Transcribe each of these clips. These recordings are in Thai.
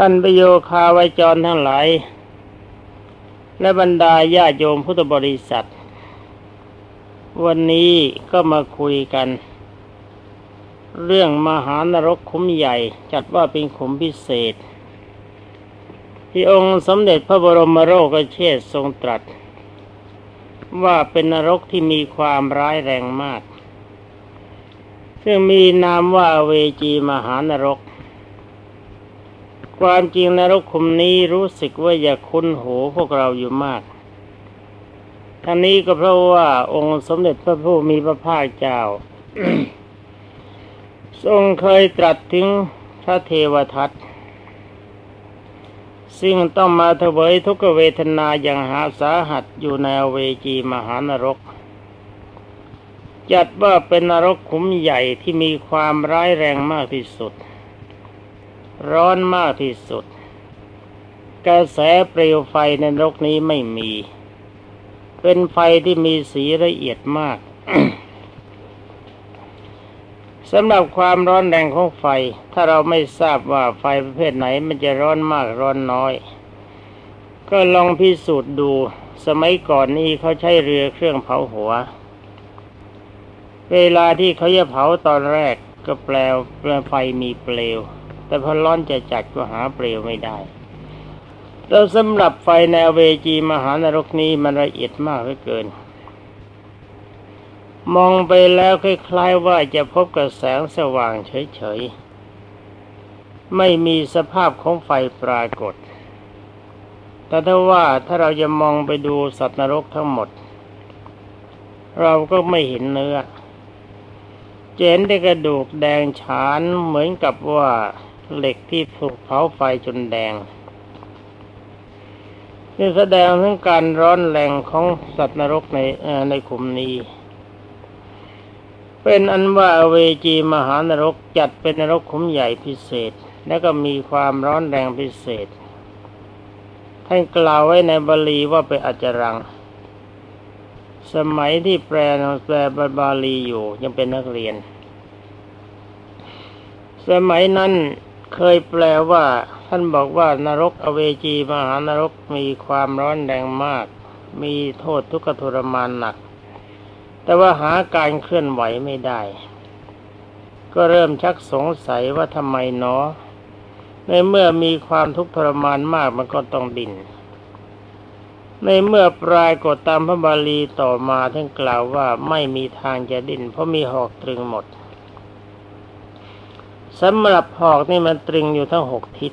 ท่านประโยคาไวจรทั้งหลาย และบรรดาญาโยมพุทธบริษัท วันนี้ก็มาคุยกัน เรื่องมหานรกคุ้มใหญ่ จัดว่าเป็นขุมพิเศษ ที่องค์สมเด็จพระบรมโรกเชษทรงตรัส ว่าเป็นนรกที่มีความร้ายแรงมาก ซึ่งมีนามว่าเวจีมหานรก ความจริงนรกขุมนี้รู้สึกว่าอย่าคุ้นหูพวกเราอยู่มากทั้งนี้ก็เพราะว่าองค์สมเด็จพระผู้มีพระภาคเจ้า ทรงเคยตรัสถึงพระเทวทัตซึ่งต้องมาเถวยทุกเวทนาอย่างหาสาหัสอยู่ในเวจีมหานรก จัดว่าเป็นนรกขุมใหญ่ที่มีความร้ายแรงมากที่สุด ร้อนมากที่สุด กระแสเปลวไฟในนรกนี้ไม่มี เป็นไฟที่มีสีละเอียดมากสำหรับความร้อนแรงของไฟ ถ้าเราไม่ทราบว่าไฟประเภทไหนมันจะร้อนมากร้อนน้อย ก็ลองพิสูจน์ดู สมัยก่อนนี้เขาใช้เรือเครื่องเผาหัว เวลาที่เขาจะเผาตอนแรกก็แปลวไฟมีเปลว แต่พอร้อนจะจัดก็หาเปลวไม่ได้แล้วสำหรับไฟแนวเวจีมหานรกนี้มันละเอียดมากเหลือเกิน มองไปแล้วคล้ายๆว่าจะพบกับแสงสว่างเฉยๆ ไม่มีสภาพของไฟปรากฏ แต่ถ้าว่าถ้าเราจะมองไปดูสัตว์นรกทั้งหมด เราก็ไม่เห็นเนื้อ เจนได้กระดูกแดงฉานเหมือนกับว่า เหล็กที่ถูกเผาไฟจนแดงนี่แสดงถึงการร้อนแรงของสัตว์นรกในในขุมนี้ เป็นอันว่าเวจีมหานรกจัดเป็นนรกขุมใหญ่พิเศษ และก็มีความร้อนแรงพิเศษ ท่านกล่าวไว้ในบาลีว่าเป็นอจรัง สมัยที่แปลแปลบาลีอยู่ยังเป็นนักเรียน สมัยนั้น เคยแปลว่า ท่านบอกว่านรกอเวจีมหานรกมีความร้อนแรงมาก มีโทษทุกขทรมานหนัก แต่ว่าหาการเคลื่อนไหวไม่ได้ ก็เริ่มชักสงสัยว่าทำไมเนาะในเมื่อมีความทุกข์ทรมานมากมันก็ต้องดิน ในเมื่อปลายกดตามพระบาลีต่อมาท่านกล่าวว่าไม่มีทางจะดิ้นเพราะมีหอกตรึงหมด สำหรับหอกนี่มันตรึงอยู่ทั้งหกทิศ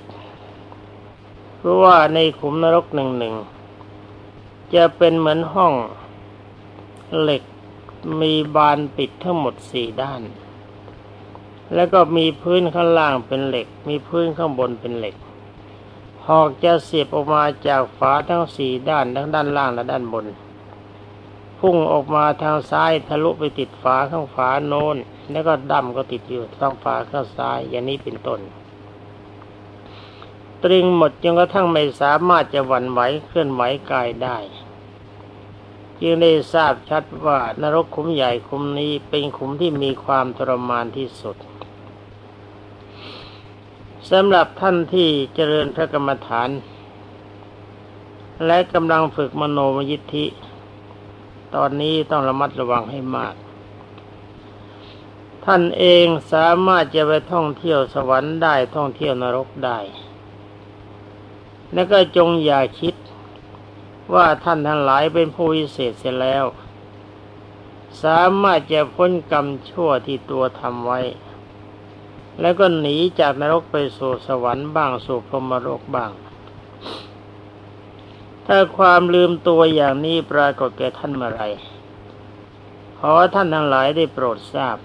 เพราะว่าในขุมนรกหนึ่งหนึ่งจะเป็นเหมือนห้องเหล็กมีบานปิดทั้งหมดสี่ด้าน แล้วก็มีพื้นข้างล่างเป็นเหล็ก มีพื้นข้างบนเป็นเหล็ก หอกจะเสียบออกมาจากฝาทั้งสี่ด้านทั้งด้านล่างและด้านบน พุ่งออกมาทางซ้ายทะลุไปติดฝาข้างฝาโน้น แล้วก็ดำก็ติดอยู่ท้องฟ้าข้างซ้ายอย่างนี้เป็นต้นตรึงหมดจนกระทั่งไม่สามารถจะหวั่นไหวเคลื่อนไหวกายได้ จึงได้ทราบชัดว่านรกขุมใหญ่ขุมนี้เป็นขุมที่มีความทรมานที่สุดสำหรับท่านที่เจริญพระกรรมฐาน และกำลังฝึกมโนมยิทธิ ตอนนี้ต้องระมัดระวังให้มาก ท่านเองสามารถจะไปท่องเที่ยวสวรรค์ได้ท่องเที่ยวนรกได้ แล้วก็จงอย่าคิดว่าท่านทั้งหลายเป็นผู้วิเศษเสียแล้ว สามารถจะพ้นกรรมชั่วที่ตัวทำไว้ แล้วก็หนีจากนรกไปสู่สวรรค์บ้างสู่พรหมโลกบ้าง ถ้าความลืมตัวอย่างนี้ปรากฏแก่ท่านเมื่อไรขอท่านทั้งหลายได้โปรดทราบ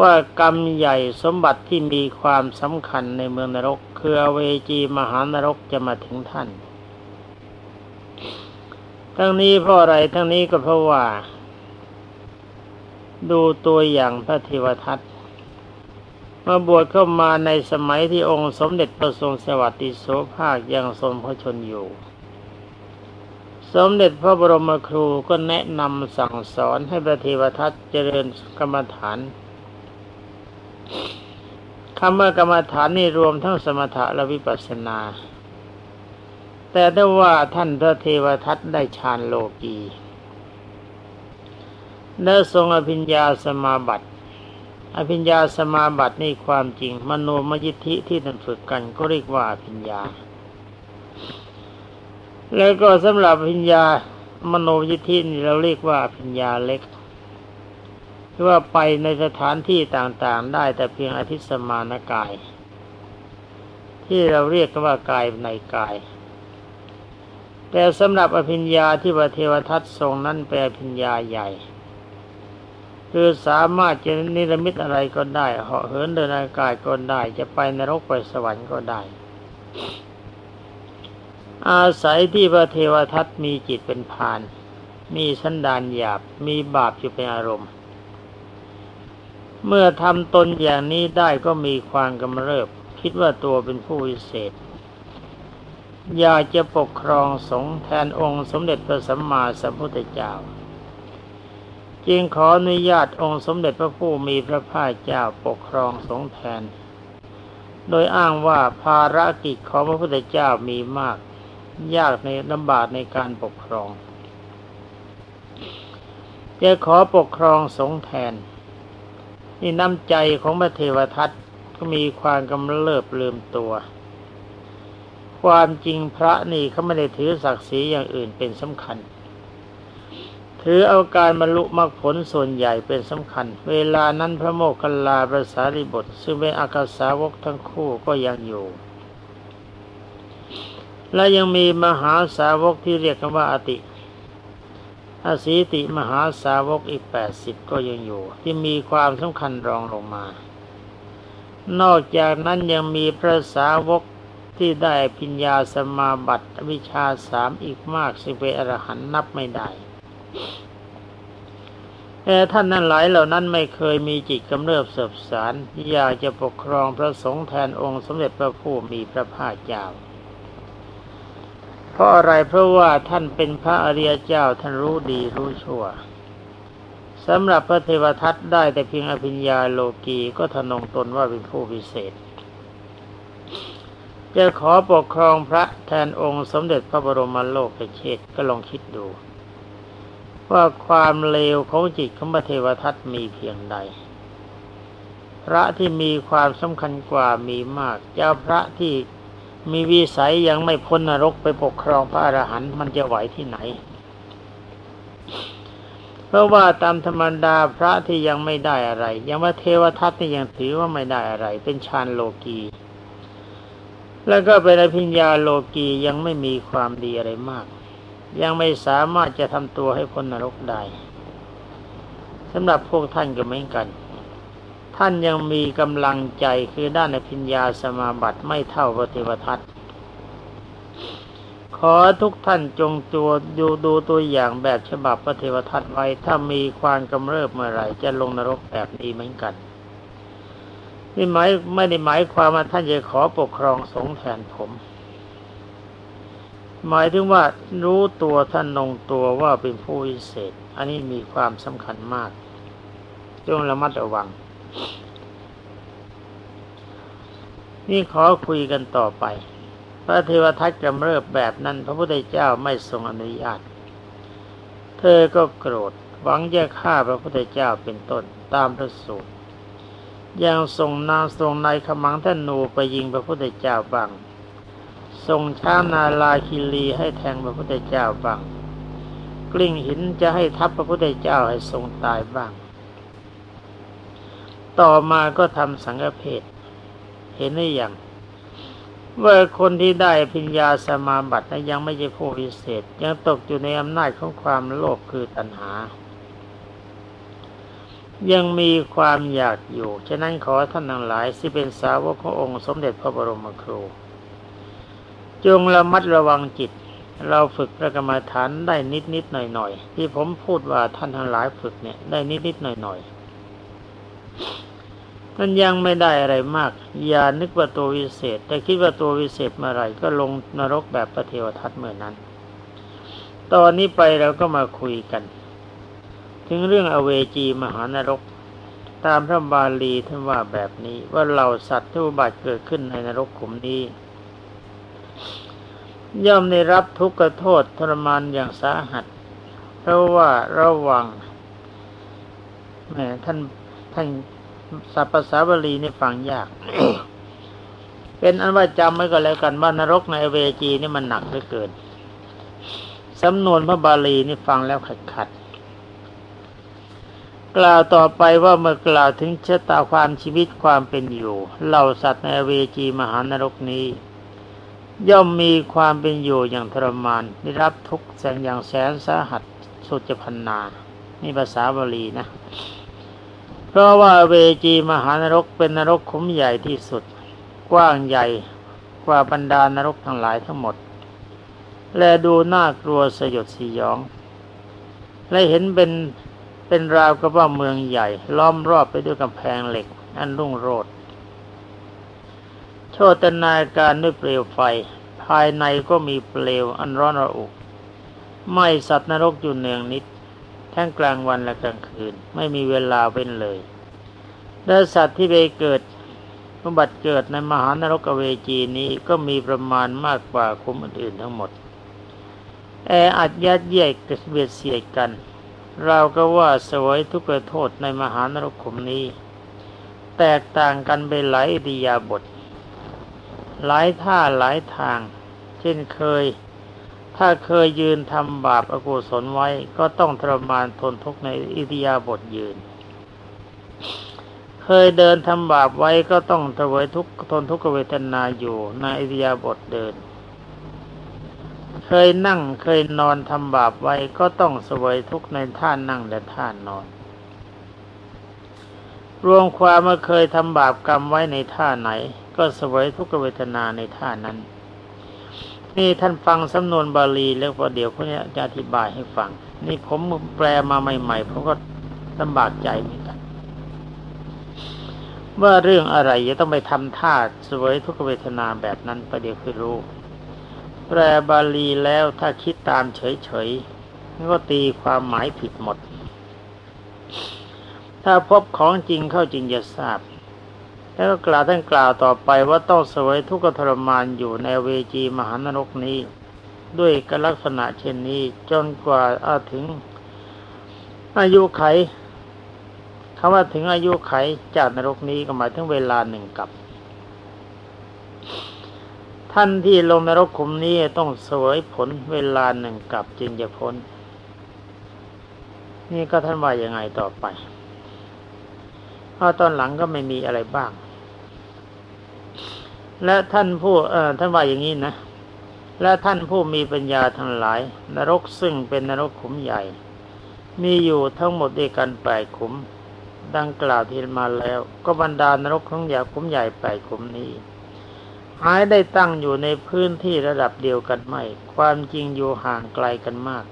ว่ากรรมใหญ่สมบัติที่มีความสำคัญในเมืองนรก คือเวจีมหานรกจะมาถึงท่าน ทั้งนี้เพราะอะไรทั้งนี้ก็เพราะว่า ดูตัวอย่างพระเทวทัต มาบวชเข้ามาในสมัยที่องค์สมเด็จพระทรงสวัสดิโสภาคยังทรงพระชนอยู่ สมเด็จพระบรมครูก็แนะนำสั่งสอนให้พระเทวทัตเจริญกรรมฐานคำว่ากรรมฐานนี่รวมทั้งสมถะและวิปัสสนา แต่ถ้ว่าท่านพระเทวทัตได้ฌานโลกีและทรงอภิญญาสมาบัติ อภิญญาสมาบัตินี่ความจริง มโนมยิทธิที่ท่านฝึกกันก็เรียกว่าอภิญญา แล้วก็สำหรับอภิญญามโนยิทธินี่เราเรียกว่าอภิญญาเล็กคือว่าไปในสถานที่ต่างๆ ได้แต่เพียงอธิสมานกาย ที่เราเรียกกันว่ากายในกาย แต่สำหรับอภิญญาที่พระเทวทัตทรงนั้นเป็นอภิญญาใหญ่ คือสามารถจะนิรมิตอะไรก็ได้เหาะเหินเดินอากาศก็ได้ จะไปนรกไปสวรรค์ก็ได้ อาศัยที่พระเทวทัตมีจิตเป็นพาน มีสันดานหยาบ มีบาปอยู่เป็นอารมณ์ เมื่อทำตนอย่างนี้ได้ก็มีความกำเริบ คิดว่าตัวเป็นผู้วิเศษ อยากจะปกครองสงฆ์แทนองค์สมเด็จพระสัมมาสัมพุทธเจ้า จึงขออนุญาตองค์สมเด็จพระผู้มีพระภาคเจ้าปกครองสงฆ์แทน โดยอ้างว่าภารกิจของพระพุทธเจ้ามีมาก ยากในลำบากในการปกครอง จะขอปกครองสงฆ์แทน นี่น้ำใจของพระเทวทัตก็มีความกำเริบลืมตัว ความจริงพระนี่เขาไม่ได้ถือศักดิ์ศรีอย่างอื่นเป็นสำคัญ ถือเอาการบรรลุมรรคผลส่วนใหญ่เป็นสำคัญ เวลานั้นพระโมคคัลลาพระสารีบุตรซึ่งเป็นอากาสาวกทั้งคู่ก็ยังอยู่ และยังมีมหาสาวกที่เรียกกันว่าอติอสีติมหาสาวกอีกแปดสิบก็ยังอยู่ ที่มีความสำคัญรองลงมา นอกจากนั้นยังมีพระสาวกที่ได้พิญญาสมาบัติวิชาสามอีกมากสิเวอรหันนับไม่ได้ แต่ท่านนั้นหลายเหล่านั้นไม่เคยมีจิตกำเริบเสบสารอยากจะปกครองพระสงฆ์แทนองค์สมเด็จพระผู้มีพระภาคเจ้าเพราะอะไรเพราะว่าท่านเป็นพระอริยเจ้าท่านรู้ดีรู้ชั่วสำหรับพระเทวทัตได้แต่เพียงอภิญญาโลกีก็ทนงตนว่าเป็นผู้พิเศษ จะขอปกครองพระแทนองค์สมเด็จพระบรมโลกเชษก็ลองคิดดู ว่าความเลวของจิตของพระเทวทัตมีเพียงใด พระที่มีความสำคัญกว่ามีมาก เจ้าพระที่มีวิสัยยังไม่พ้นนรกไปปกครองพระอรหันต์มันจะไหวที่ไหน เพราะว่าตามธรรมดาพระที่ยังไม่ได้อะไร ยังว่าเทวทัตนี่ยังถือว่าไม่ได้อะไร เป็นฌานโลกีแล้วก็เป็นอภิญญาโลกียังไม่มีความดีอะไรมาก ยังไม่สามารถจะทำตัวให้พ้นนรกได้สำหรับพวกท่านก็เหมือนกัน ท่านยังมีกำลังใจคือด้านอภิญญาสมาบัติไม่เท่าพระเทวทัตขอทุกท่านจงตัวดูดูตัวอย่างแบบฉบับพระเทวทัตไว้ ถ้ามีความกำเริบเมื่อไหร่ จะลงนรกแบบนี้เหมือนกันนี่หมายไม่ได้หมายความว่าท่านจะขอปกครองสงแทนผม หมายถึงว่ารู้ตัวท่านนงตัวว่าเป็นผู้วิเศษ อันนี้มีความสำคัญมาก จงระมัดระวัง นี่ขอคุยกันต่อไป พระเทวทัตกำเริบแบบนั้น พระพุทธเจ้าไม่ทรงอนุญาต เธอก็โกรธ หวังจะฆ่าพระพุทธเจ้าเป็นต้นตามพระสูตรยังส่งนางส่งนายขมังท่านนูไปยิงพระพุทธเจ้าบ้าง ส่งช้างนาลาคิรีให้แทงพระพุทธเจ้าบ้าง กลิ้งหินจะให้ทับพระพุทธเจ้าให้ทรงตายบ้าง ต่อมาก็ทำสังฆเพศเห็นได้อย่างว่าคนที่ได้พิญญาสมาบัตินั้นยังไม่ใช่ผู้พิเศษ ยังตกอยู่ในอำนาจของความโลภคือตัณหา ยังมีความอยากอยู่ ฉะนั้นขอท่านทั้งหลายที่เป็นสาวกขององค์สมเด็จพระบรมครู จงระมัดระวังจิต เราฝึกพระกรรมฐานได้นิดนิดหน่อยหน่อยที่ผมพูดว่าท่านทั้งหลายฝึกเนี่ยได้นิดนิดหน่อยหน่อยมันยังไม่ได้อะไรมาก อย่านึกว่าตัววิเศษ แต่คิดว่าตัววิเศษเมื่อไรก็ลงนรกแบบพระเทวทัตเมื่อนั้น ตอนนี้ไปเราก็มาคุยกัน ถึงเรื่องอเวจีมหานรก ตามพระบาลีท่านว่าแบบนี้ว่าเหล่าสัตว์ที่อุบัติเกิดขึ้นในนรกขุมนี้ ย่อมได้รับทุกขโทษทรมานอย่างสาหัส เพราะว่าระวังแหมท่านท่านสัพพสาบาลีนี่ฟังยาก เป็นอันว่าจำไว้ก็แล้วกันว่านรกในเวจีนี่มันหนักเหลือเกินสำนวนพระบาลีนี่ฟังแล้วขัดขัดกล่าวต่อไปว่าเมื่อกล่าวถึงชะตาความชีวิตความเป็นอยู่เหล่าสัตว์ในเวจีมหานรกนี้ ย่อมมีความเป็นอยู่อย่างทรมานได้รับทุกข์แสนอย่างแสนสาหัสสุดจะพันนานี่ภาษาบาลีนะ เพราะว่าเวจีมหานรกเป็นนรกขุมใหญ่ที่สุด กว้างใหญ่กว่าบรรดานรกทั้งหลายทั้งหมด และดูน่ากลัวสยดสยอง และเห็นเป็นเป็นราวกับว่าเมืองใหญ่ ล้อมรอบไปด้วยกำแพงเหล็ก อันรุ่งโรจน์ ชตนาการด้วยเปลวไฟ ภายในก็มีเปลวอันร้อนระอุไหม้สัตว์นรกอยู่เนืองนิด ทั้งกลางวันและกลางคืน ไม่มีเวลาเว้นเลยและสัตว์ที่ไปเกิดอุบัติเกิดในมหานรกเวจีนี้ก็มีประมาณมากกว่าคุมอื่นๆทั้งหมด แออัดยัดเยียดกระเบียดเสียดกัน เราก็ว่าสวยทุกข์โทษในมหานรกขุมนี้ แตกต่างกันไปหลายอิริยาบถ หลายท่าหลายทาง เช่นเคย ถ้าเคยยืนทำบาปอกุศลไว้ก็ต้องทรมานทนทุกข์ในอิริยาบถยืน เคยเดินทำบาปไว้ก็ต้องทวยทุกทนทุกขเวทนาอยู่ในอิริยาบถเดิน เคยนั่งเคยนอนทำบาปไว้ก็ต้องสวยทุกข์ในท่านั่งและท่านอนรวมความเมาเคยทำบาปกรรมไว้ในท่าไหน ก็สวยทุกเวทนาในท่านั้น นี่ท่านฟังสำนวนบาลีแล้วพอเดี๋ยวเขาจะอธิบายให้ฟัง นี่ผมแปลมาใหม่ๆผมก็ลำบากใจเหมือนกัน ว่าเรื่องอะไรจะต้องไปทำท่าสวยทุกเวทนาแบบนั้นประเดี๋ยวคือรู้ แปลบาลีแล้วถ้าคิดตามเฉยๆก็ตีความหมายผิดหมดถ้าพบของจริงเข้าจริงจะทราบ แล้วก็กล่าวท่านกล่าวต่อไปว่าต้องเสวยทุกขทรมานอยู่ในเวจีมหานรกนี้ ด้วยกลักษณะเช่นนี้จนกว่าอาถึง อายุไขคำว่าถึงอายุไขจากนรกนี้ก็หมายถึงเวลาหนึ่งกับ ท่านที่ลงนรกขุมนี้ต้องเสวยผลเวลาหนึ่งกับจึงจะพ้น นี่ก็ท่านว่ายังไงต่อไปเพราะตอนหลังก็ไม่มีอะไรบ้าง และท่านผู้เอ่อท่านว่าอย่างนี้นะ และท่านผู้มีปัญญาทั้งหลาย นรกซึ่งเป็นนรกขุมใหญ่ มีอยู่ทั้งหมดด้วยกันแปดขุม ดังกล่าวที่มาแล้ว ก็บรรดานรกของใหญ่ขุมใหญ่แปดขุมนี้หายได้ตั้งอยู่ในพื้นที่ระดับเดียวกันไม่ ความจริงอยู่ห่างไกลกันมาก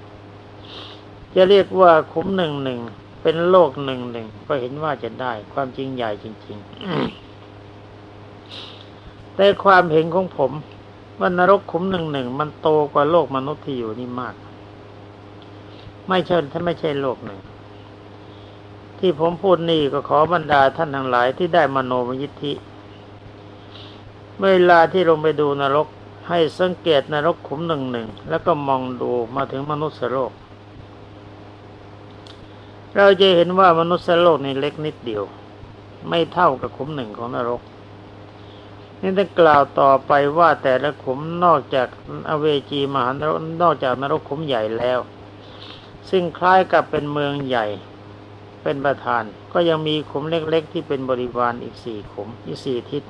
จะเรียกว่าขุมหนึ่งหนึ่งเป็นโลกหนึ่งหนึ่งก็เห็นว่าจะได้ความจริงใหญ่จริง ๆ แต่ความเห็นของผมว่านรกขุมหนึ่งหนึ่งมันโตกว่าโลกมนุษย์ที่อยู่นี่มาก ไม่เชิญถ้าไม่ใช่โลกหนึ่ง ที่ผมพูดนี่ก็ขอบรรดาท่านทั้งหลายที่ได้มโนมยิทธิ เวลาที่ลงไปดูนรกให้สังเกตนรกขุมหนึ่งหนึ่งแล้วก็มองดูมาถึงมนุษย์โลก เราจะเห็นว่ามนุษย์โลกนี่เล็กนิดเดียว ไม่เท่ากับขุมหนึ่งของนรก นี่ต้องกล่าวต่อไปว่าแต่ละขุมนอกจากอเวจีมหานรกนอกจากนรกขุมใหญ่แล้ว ซึ่งคล้ายกับเป็นเมืองใหญ่เป็นประธาน ก็ยังมีขุมเล็กๆ ที่เป็นบริวารอีกสี่ขุมอีกสี่ทิศ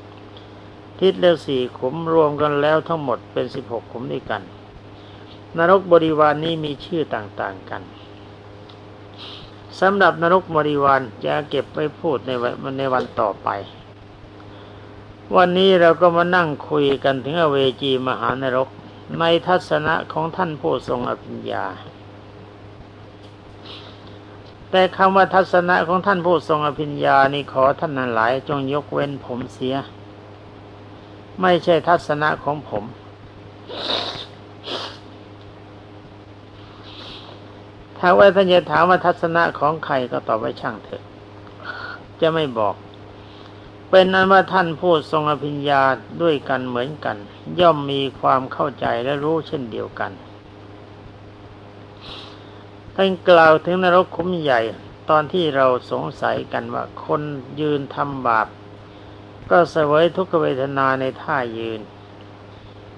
ทิศละสี่ขุมรวมกันแล้วทั้งหมดเป็นสิบหกขุมด้วยกัน นรกบริวารนนี้มีชื่อต่างๆกันสำหรับนรกบริวารจะเก็บไว้พูดในวันในวันต่อไป วันนี้เราก็มานั่งคุยกันถึงอเวจีมหานรก ในทัศนะของท่านผู้ทรงอภิญญา แต่คำว่าทัศนะของท่านผู้ทรงอภิญญานี่ขอท่านนั้นหลาย จงยกเว้นผมเสีย ไม่ใช่ทัศนะของผม ถ้าว่าท่านจะถามว่าทัศนะของใครก็ตอบไว้ช่างเถอะ จะไม่บอก เป็นนั้นว่าท่านผู้ทรงอภิญญาด้วยกันเหมือนกัน ย่อมมีความเข้าใจและรู้เช่นเดียวกันท่านกล่าวถึงนรกคุ้มใหญ่ ตอนที่เราสงสัยกันว่าคนยืนทำบาป ก็เสวยทุกขเวทนาในท่ายืน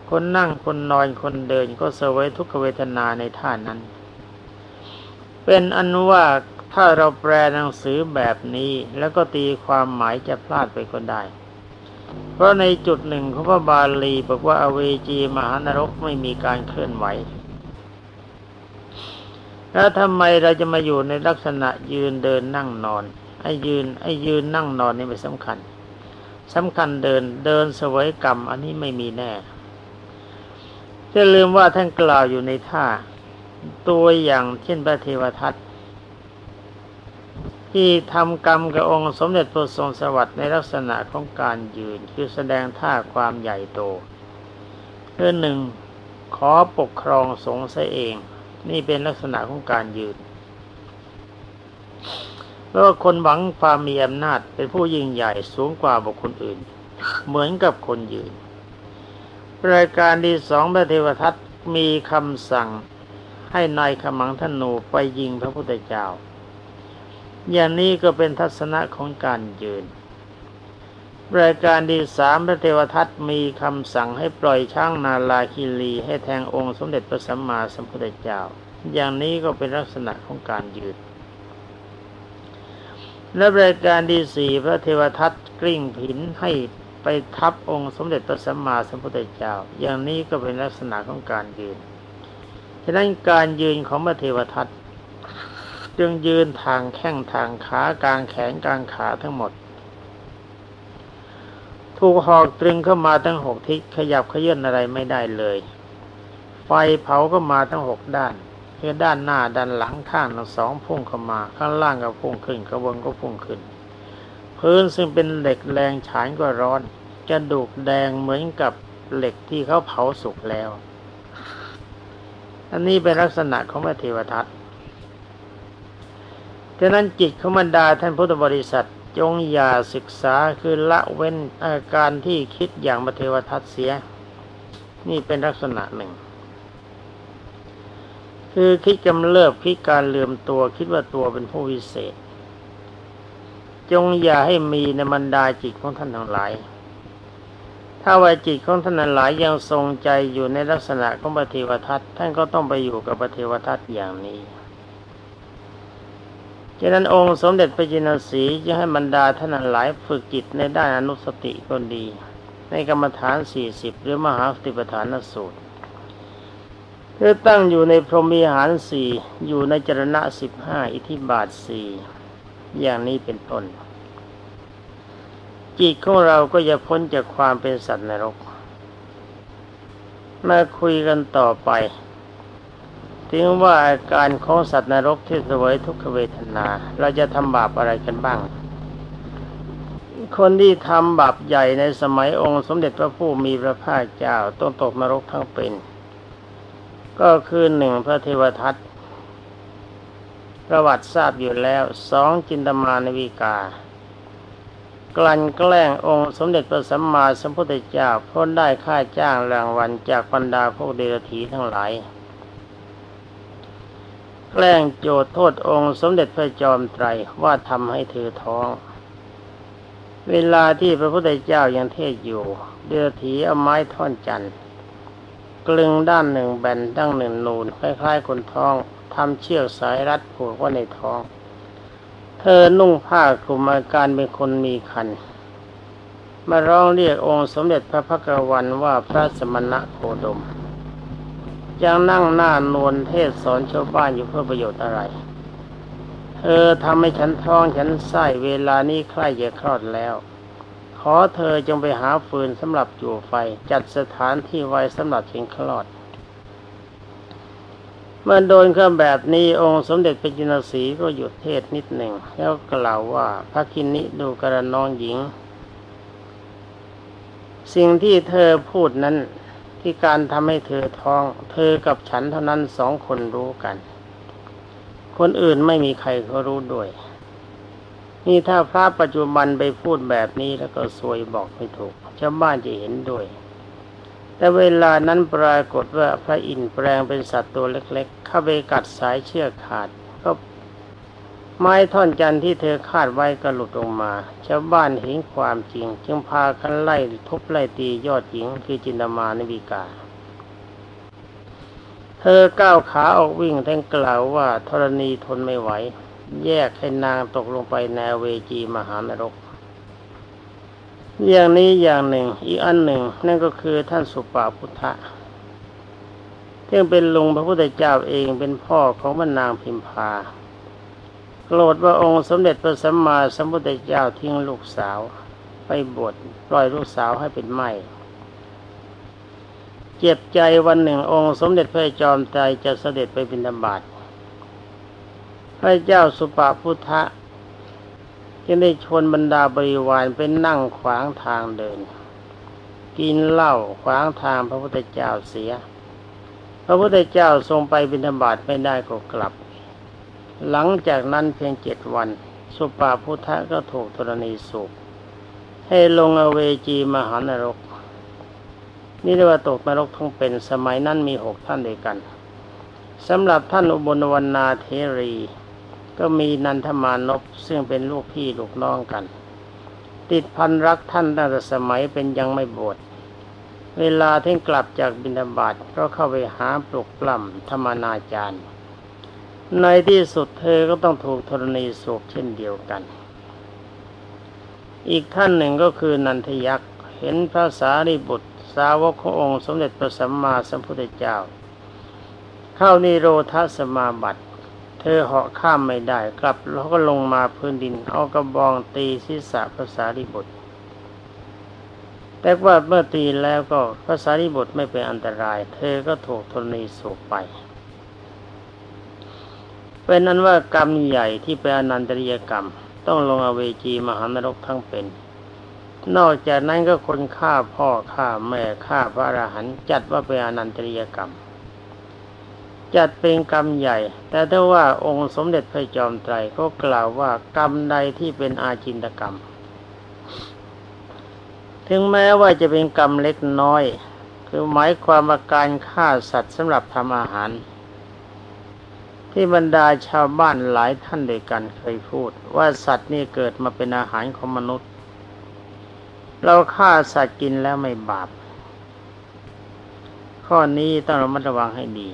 คนนั่งคนนอนคนเดินก็เสวยทุกขเวทนาในท่านั้น เป็นอันว่า ถ้าเราแปลหนังสือแบบนี้แล้วก็ตีความหมายจะพลาดไปก็ได้ เพราะในจุดหนึ่งของพระบาลีบอกว่าอเวจีมหานรกไม่มีการเคลื่อนไหว แล้วทำไมเราจะมาอยู่ในลักษณะยืนเดินนั่งนอน ไอ้ยืนไอ้ยืนนั่งนอนนี่ไม่สำคัญสำคัญเดินเดินสวยกรรม อันนี้ไม่มีแน่จะลืมว่าท่านกล่าวอยู่ในท่า ตัวอย่างเช่นพระเทวทัต ที่ทำกรรมกับองค์สมเด็จพระทรงสวัสดิ์ในลักษณะของการยืนคือแสดงท่าความใหญ่โตคือหนึ่งขอปกครองสงฆ์เอง นี่เป็นลักษณะของการยืนเพราะว่าคนหวังความมีอำนาจเป็นผู้ยิ่งใหญ่สูงกว่าบุคคลอื่น เหมือนกับคนยืน รายการที่สองพระเทวทัตมีคำสั่งให้นายขมังธนูไปยิงพระพุทธเจ้า อย่างนี้ก็เป็นทัศนะของการยืน รายการที่สามพระเทวทัตมีคำสั่งให้ปล่อยช้างนาลาคิรีให้แทงองค์สมเด็จพระสัมมาสัมพุทธเจ้า อย่างนี้ก็เป็นลักษณะของการยืน และรายการที่สี่พระเทวทัตกลิ้งผินให้ไปทับองค์สมเด็จพระสัมมาสัมพุทธเจ้า อย่างนี้ก็เป็นลักษณะของการยืน ฉะนั้นการยืนของพระเทวทัต จึงยืนทางแข้งทางขากลางแขนกลางขาทั้งหมด ถูกหอกตรึงเข้ามาทั้งหกทิศขยับขยื่นอะไรไม่ได้เลย ไฟเผาก็มาทั้งหกด้านคือด้านหน้าด้านหลังข้างทั้งสองพุ่งเข้ามา ข้างล่างก็พุ่งขึ้นข้างบนก็พุ่งขึ้น พื้นซึ่งเป็นเหล็กแรงฉานก็ร้อนกระดูกแดงเหมือนกับเหล็กที่เขาเผาสุกแล้ว อันนี้เป็นลักษณะของพระเทวทัต ฉะนั้นจิตของบรรดาท่านพุทธบริษัทจงอย่าศึกษาคือละเว้นอาการที่คิดอย่างมเทวทัตเสีย นี่เป็นลักษณะหนึ่ง คือคิดกำเริบคิดการเลื่อมตัวคิดว่าตัวเป็นผู้วิเศษ จงอย่าให้มีในบรรดาจิตของท่านทั้งหลาย ถ้าว่าจิตของท่านทั้งหลายยังทรงใจอยู่ในลักษณะของปฏิวทัตท่านก็ต้องไปอยู่กับปฏิวทัตอย่างนี้ ฉะนั้นองค์สมเด็จพระจินสีจะให้บรรดาท่านหลายฝึกจิตในด้านอนุสติก็ดี ในกรรมฐานสี่สิบหรือมหาสติปัฏฐานสูตรเพื่อตั้งอยู่ในพรหมีหารสี่อยู่ในจรณะสิบห้าอิทิบาทสี่อย่างนี้เป็นต้น จิตของเราก็จะพ้นจากความเป็นสัตว์นรก มาคุยกันต่อไป ถึงว่าอาการของสัตว์นรกที่สวยทุกขเวทนา เราจะทำบาปอะไรกันบ้าง คนที่ทำบาปใหญ่ในสมัยองค์สมเด็จพระผู้มีพระภาคเจ้าต้องตกนรกทั้งเป็น ก็คือหนึ่งพระเทวทัตประวัติทราบอยู่แล้วสองจินตมานวิกากลั่นแกล้งองค์สมเด็จพระสัมมาสัมพุทธเจ้าพ้นได้ค่าจ้างรางวัลจากบรรดาพวกเดรัจฉีทั้งหลาย แกล้งโจทย์โทษองค์สมเด็จพระจอมไตรว่าทำให้เธอท้อง เวลาที่พระพุทธเจ้ายังเทศอยู่ เดือถีเอาไม้ท่อนจันทร์กลึงด้านหนึ่งแบนด้านหนึ่งนูนคล้ายๆคนท้องทำเชือกสายรัดผูกไว้ในท้อง เธอนุ่งผ้าคลุมอาการเป็นคนมีคันมาร้องเรียกองค์สมเด็จพระพักวันว่าพระสมณะโคดม ยังนั่งหน้านวลเทศสอนชาวบ้านอยู่เพื่อประโยชน์อะไรเธอทำให้ฉันท้องฉันไส้เวลานี้ใกล้จะคลอดแล้ว ขอเธอจงไปหาฟืนสำหรับอยู่ไฟ จัดสถานที่ไว้สำหรับเชิงคลอด เมื่อโดนเครื่องแบบนี้องค์สมเด็จพระจินสีก็หยุดเทศนิดหนึ่ง แล้วกล่าวว่าพระคินิดูกระนองหญิง สิ่งที่เธอพูดนั้น ที่การทำให้เธอท้อง เธอกับฉันเท่านั้นสองคนรู้กัน คนอื่นไม่มีใครเขารู้ด้วย นี่ถ้าพระปัจจุบันไปพูดแบบนี้แล้วก็สวยบอกไม่ถูกชาวบ้านจะเห็นด้วย แต่เวลานั้นปรากฏว่าพระอินทร์แปลงเป็นสัตว์ตัวเล็ก ๆ เข้าไปกัดสายเชือกขาด ก็ ไม้ท่อนจันทร์ที่เธอคาดไว้ก็หลุดลงมา ชาวบ้านเห็นความจริง จึงพากันไล่ทุบไล่ตียอดหญิงคือจินตมานวิกา เธอก้าวขาออกวิ่งทั้งกล่าวว่าธรณีทนไม่ไหว แยกให้นางตกลงไปในเวจีมหานรก อย่างนี้อย่างหนึ่ง อีกอันหนึ่ง นั่นก็คือท่านสุปาพุทธะซึ่งเป็นลุงพระพุทธเจ้าเองเป็นพ่อของพระนางพิมพา โกรธว่าองค์สมเด็จพระสัมมาสัมพุทธเจ้าทิ้งลูกสาว ไปบวชปล่อยลูกสาวให้เป็นไม้เจ็บใจวันหนึ่งองค์สมเด็จพระจอมไตรจะเสด็จไปบิณฑบาตพระเจ้าสุปาพุทธะจึงได้ชวนบรรดาบริวารไปนั่งขวางทางเดิน กินเหล้าขวางทางพระพุทธเจ้าเสีย พระพุทธเจ้าทรงไปบิณฑบาตไม่ได้ก็กลับ หลังจากนั้นเพียงเจ็ดวัน สุปาพุทธะก็ถูกธรณีสูบให้ลงอเวจีมหานรก นี่เรียกว่าตกนรกทั้งเป็นสมัยนั้นมีหกท่านด้วยกันสำหรับท่านอุบลวรรณาเทรี ก็มีนันทมานพซึ่งเป็นลูกพี่ลูกน้องกัน ติดพันรักท่านตั้งแต่สมัยเป็นยังไม่บวชเวลาที่กลับจากบิณฑบาตก็เข้าไปหาปลุกปล้ำธรรมนาจารย์ ในที่สุดเธอก็ต้องถูกธรณีสูบเช่นเดียวกัน อีกท่านหนึ่งก็คือนันทยักษ์เห็นพระสารีบุตร สาวกขององค์สมเด็จพระสัมมาสัมพุทธเจ้า เข้านิโรธาสมาบัติเธอเหาะข้ามไม่ได้กลับแล้วก็ลงมาพื้นดินเอากระบองตีศีรษะพระสารีบุตร แต่ว่าเมื่อตีแล้วก็พระสารีบุตรไม่เป็นอันตราย เธอก็ถูกธรณีสูบไป เป็นนั้นว่ากรรมใหญ่ที่เป็นอนันตริยกรรม ต้องลงอเวจีมหานรกทั้งเป็น นอกจากนั้นก็คนฆ่าพ่อฆ่าแม่ฆ่าพระอรหันต์จัดว่าเป็นอนันตริยกรรม จัดเป็นกรรมใหญ่ แต่ถ้าว่าองค์สมเด็จพระจอมไตรก็กล่าวว่ากรรมใดที่เป็นอาจินตกรรม ถึงแม้ว่าจะเป็นกรรมเล็กน้อย คือหมายความว่าการฆ่าสัตว์สำหรับทำอาหาร ที่บรรดาชาวบ้านหลายท่านด้วยกันเคยพูด ว่าสัตว์นี่เกิดมาเป็นอาหารของมนุษย์ เราฆ่าสัตว์กินแล้วไม่บาป ข้อนี้ต้องระมัดระวังให้ดี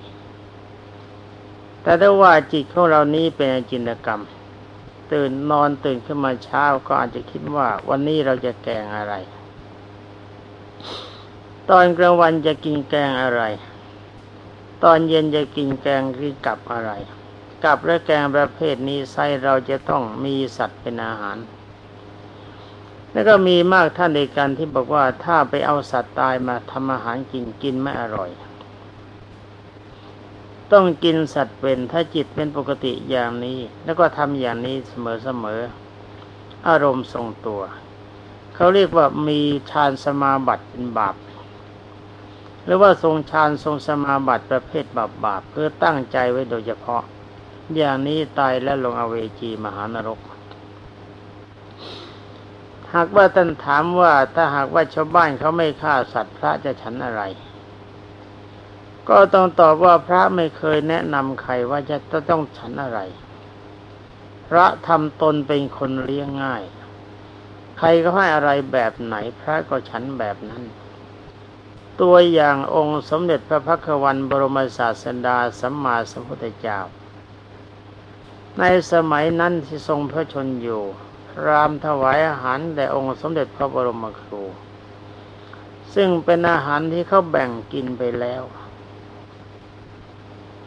แต่ถ้าว่าจิตของเรานี้เป็นจินตกรรม ตื่นนอนตื่นขึ้นมาเช้าก็อาจจะคิดว่าวันนี้เราจะแกงอะไร ตอนกลางวันจะกินแกงอะไร ตอนเย็นจะกินแกงหรือกับอะไร กับและแกงประเภทนี้ไซเราจะต้องมีสัตว์เป็นอาหาร แล้วก็มีมากท่านในกันที่บอกว่าถ้าไปเอาสัตว์ตายมาทำอาหารกินกินไม่อร่อย ต้องกินสัตว์เป็นถ้าจิตเป็นปกติอย่างนี้ แล้วก็ทำอย่างนี้เสมอๆอารมณ์ทรงตัว เขาเรียกว่ามีฌานสมาบัติเป็นบาป หรือว่าทรงฌานทรงสมาบัติประเภทบาปบาปเพื่อตั้งใจไว้โดยเฉพาะ อย่างนี้ตายแล้วลงอเวจีมหานรก หากว่าท่านถามว่าถ้าหากว่าชาวบ้านเขาไม่ฆ่าสัตว์พระจะฉันอะไร ก็ต้องตอบว่าพระไม่เคยแนะนำใครว่าจะต้องฉันอะไร พระทำตนเป็นคนเลี้ยงง่าย ใครก็ให้อะไรแบบไหนพระก็ฉันแบบนั้น ตัวอย่างองค์สมเด็จพระพักวันบรมศาสดาสัมมาสัมพุทธเจ้า ในสมัยนั้นที่ทรงพระชนอยู่ รามถวายอาหารแด่องค์สมเด็จพระบรมครู ซึ่งเป็นอาหารที่เขาแบ่งกินไปแล้ว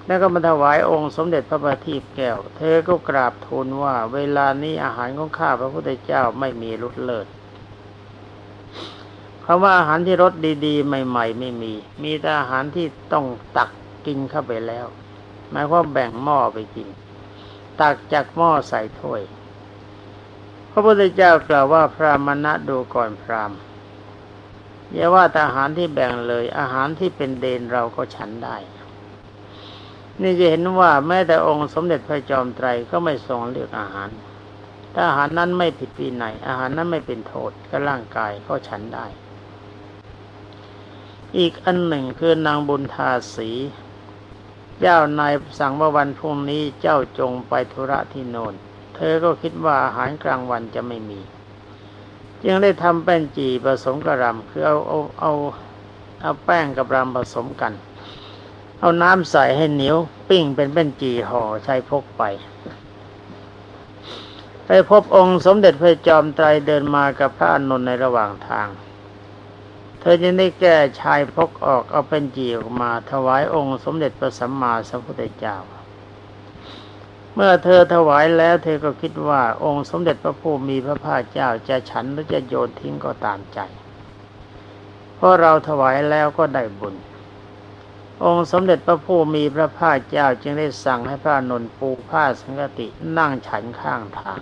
แล้วก็มาถวายองค์สมเด็จพระบัณฑิตแก้ว เธอก็กราบทูลว่าเวลานี้อาหารของข้าพระพุทธเจ้าไม่มีรสเลิศ คำว่าอาหารที่รสดีๆ ใหม่ ๆ ไม่มี มีแต่อาหารที่ต้องตักกินเข้าไปแล้วหมายความแบ่งหม้อไปกิน ตักจากหม้อใส่ถ้วย พระพุทธเจ้ากล่าวว่าพระมณะดูก่อนพรามอย่าว่าแต่อาหารที่แบ่งเลย อาหารที่เป็นเดนเราก็ฉันได้ นี่จะเห็นว่าแม้แต่องค์สมเด็จพระจอมไตรก็ไม่ทรงเลือกอาหาร ถ้าอาหารนั้นไม่ผิดปีไหนอาหารนั้นไม่เป็นโทษกับร่างกายก็ฉันได้ อีกอันหนึ่งคือนางบุญทาสี เจ้านายสั่งว่าวันพรุ่งนี้เจ้าจงไปธุระที่โนนเธอก็คิดว่าอาหารกลางวันจะไม่มี จึงได้ทำแป้งจีผสมกระรำคือเอาเอาเอาเอาแป้งกับรำผสมกัน เอาน้ำใส่ให้เหนียวปิ้งเป็นแป้นจีห่อใช้พกไปไปพบองค์สมเด็จพระจอมไตรเดินมากับพระอนนท์ในระหว่างทาง อจึงได้แก้ชายพกออกเอาเป็นจีออกมาถวายองค์สมเด็จพระสัมมาสัมพุทธเจ้า เมื่อเธอถวายแล้วเธอก็คิดว่าองค์สมเด็จพระผู้มีพระภาคเจ้าจะฉันหรือจะโยนทิ้งก็ตามใจ เพราะเราถวายแล้วก็ได้บุญ องค์สมเด็จพระผู้มีพระภาคเจ้าจึงได้สั่งให้พระนนท์ปูผ้าสังกตินั่งฉันข้างทาง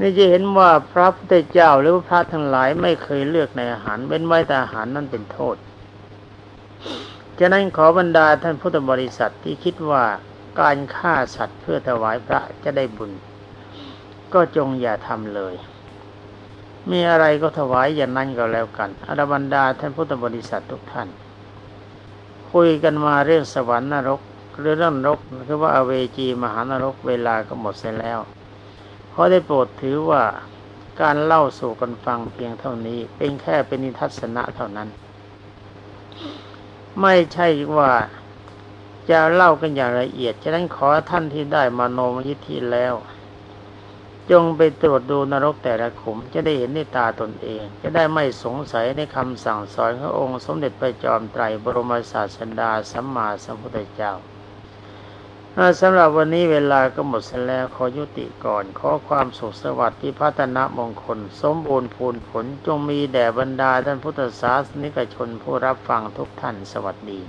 นี่จะเห็นว่าพระพุทธเจ้าหรือพระทั้งหลายไม่เคยเลือกในอาหารเว้นไว้แต่อาหารนั้นเป็นโทษฉะนั้นขอบรรดาท่านพุทธบริษัทที่คิดว่าการฆ่าสัตว์เพื่อถวายพระจะได้บุญ ก็จงอย่าทำเลย มีอะไรก็ถวายอย่างนั้นก็แล้วกันอรบรรดาท่านพุทธบริษัททุกท่าน คุยกันมาเรื่องสวรรค์นรกหรือเรื่องนรกคือว่าอเวจีมหานรกเวลาก็หมดเสียแล้ว เพราะได้โปรดถือว่าการเล่าสู่กันฟังเพียงเท่านี้ เป็นแค่เป็นนิทัศนะเท่านั้น ไม่ใช่ว่าจะเล่ากันอย่างละเอียด ฉะนั้นขอท่านที่ได้มาโนมยิทธิแล้ว จงไปตรวจดูนรกแต่ละขุม จะได้เห็นในตาตนเอง จะได้ไม่สงสัยในคำสั่งสอนขององค์ สมเด็จพระจอมไตรบรมศาสดาสัมมาสัมพุทธเจ้า สำหรับวันนี้เวลาก็หมดสแล้วขอยุติก่อน ขอความสุขสวัสดิ์ที่พัฒนามงคล สมบูรณ์พูนผลจงมีแด่บรรดาท่านพุทธศาสนิกชนผู้รับฟังทุกท่านสวัสดี